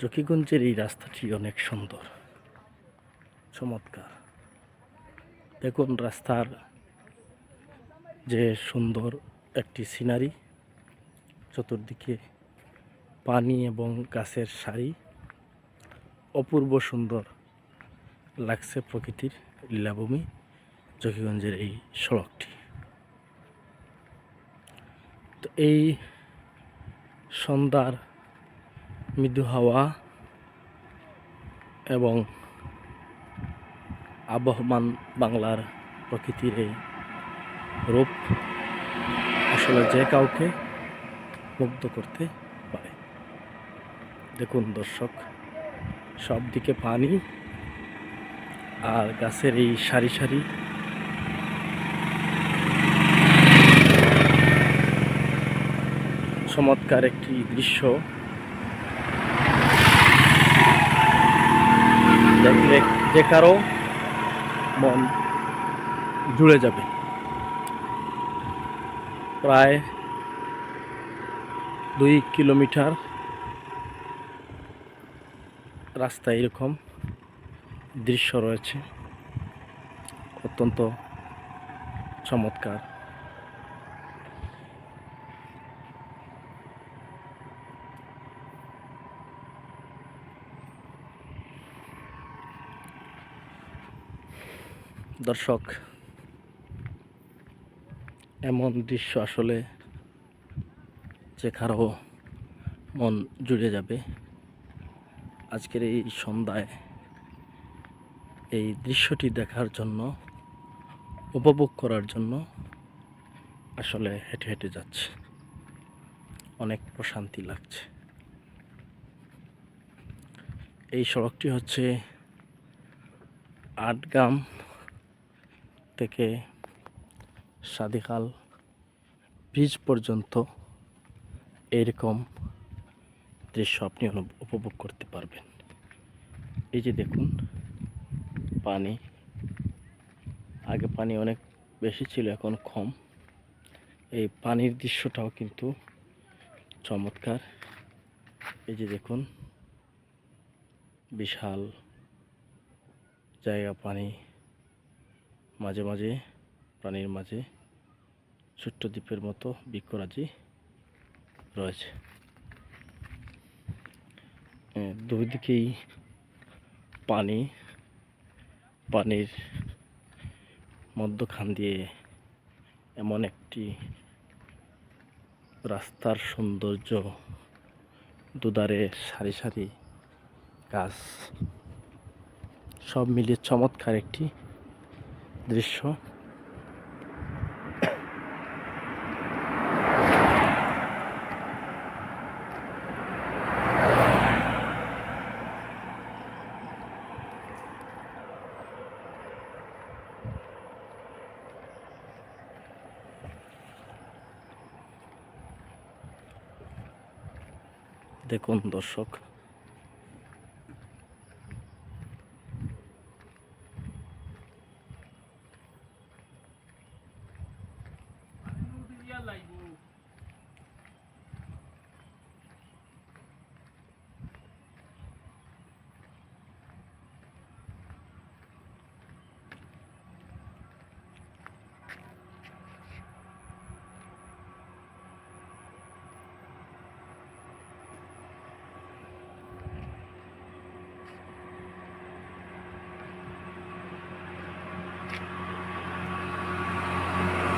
জকিগঞ্জের এই রাস্তাটি অনেক সুন্দর, চমৎকার। দেখুন রাস্তার যে সুন্দর একটি সিনারি, চতুর্দিকে পানি এবং গাছের সারি, অপূর্ব সুন্দর লাগছে প্রকৃতির লীলাভূমি জকিগঞ্জের এই সড়কটি। তো এই সন্ধ্যার মৃদু হাওয়া এবং আবহমান বাংলার প্রকৃতির এই রূপ আসলে যে কাউকে মুগ্ধ করতে পারে। দেখুন দর্শক, সব দিকে পানি আর গাছের এই সারি সারি চমৎকার একটি দৃশ্য যে কারও মন জুড়ে যাবে। প্রায় দুই কিলোমিটার রাস্তা এরকম দৃশ্য রয়েছে। অত্যন্ত চমৎকার। দর্শক, এমন দৃশ্য আসলে যে কারও মন জুড়ে যাবে। আজকের এই সন্ধ্যায় এই দৃশ্যটি দেখার জন্য, উপভোগ করার জন্য আসলে হেঁটে হেঁটে যাচ্ছে। অনেক প্রশান্তি লাগছে। এই সড়কটি হচ্ছে আটগাম থেকে সাদিকাল ব্রিজ পর্যন্ত এরকম দৃশ্য আপনি উপভোগ করতে পারবেন। এই যে দেখুন, পানি। আগে পানি অনেক বেশি ছিল, এখন কম। এই পানির দৃশ্যটাও কিন্তু চমৎকার। এই যে দেখুন, বিশাল জায়গা পানি। মাঝে মাঝে পানির মাঝে ছোট্ট দ্বীপের মতো বৃক্ষরাজি রয়েছে। দুই দিকেই পানি, পানির মধ্যখান দিয়ে এমন একটি রাস্তার সৌন্দর্য, দুধারে সারি সারি গাছ, সব মিলিয়ে চমৎকার একটি দৃশ্য। দেখুন দর্শক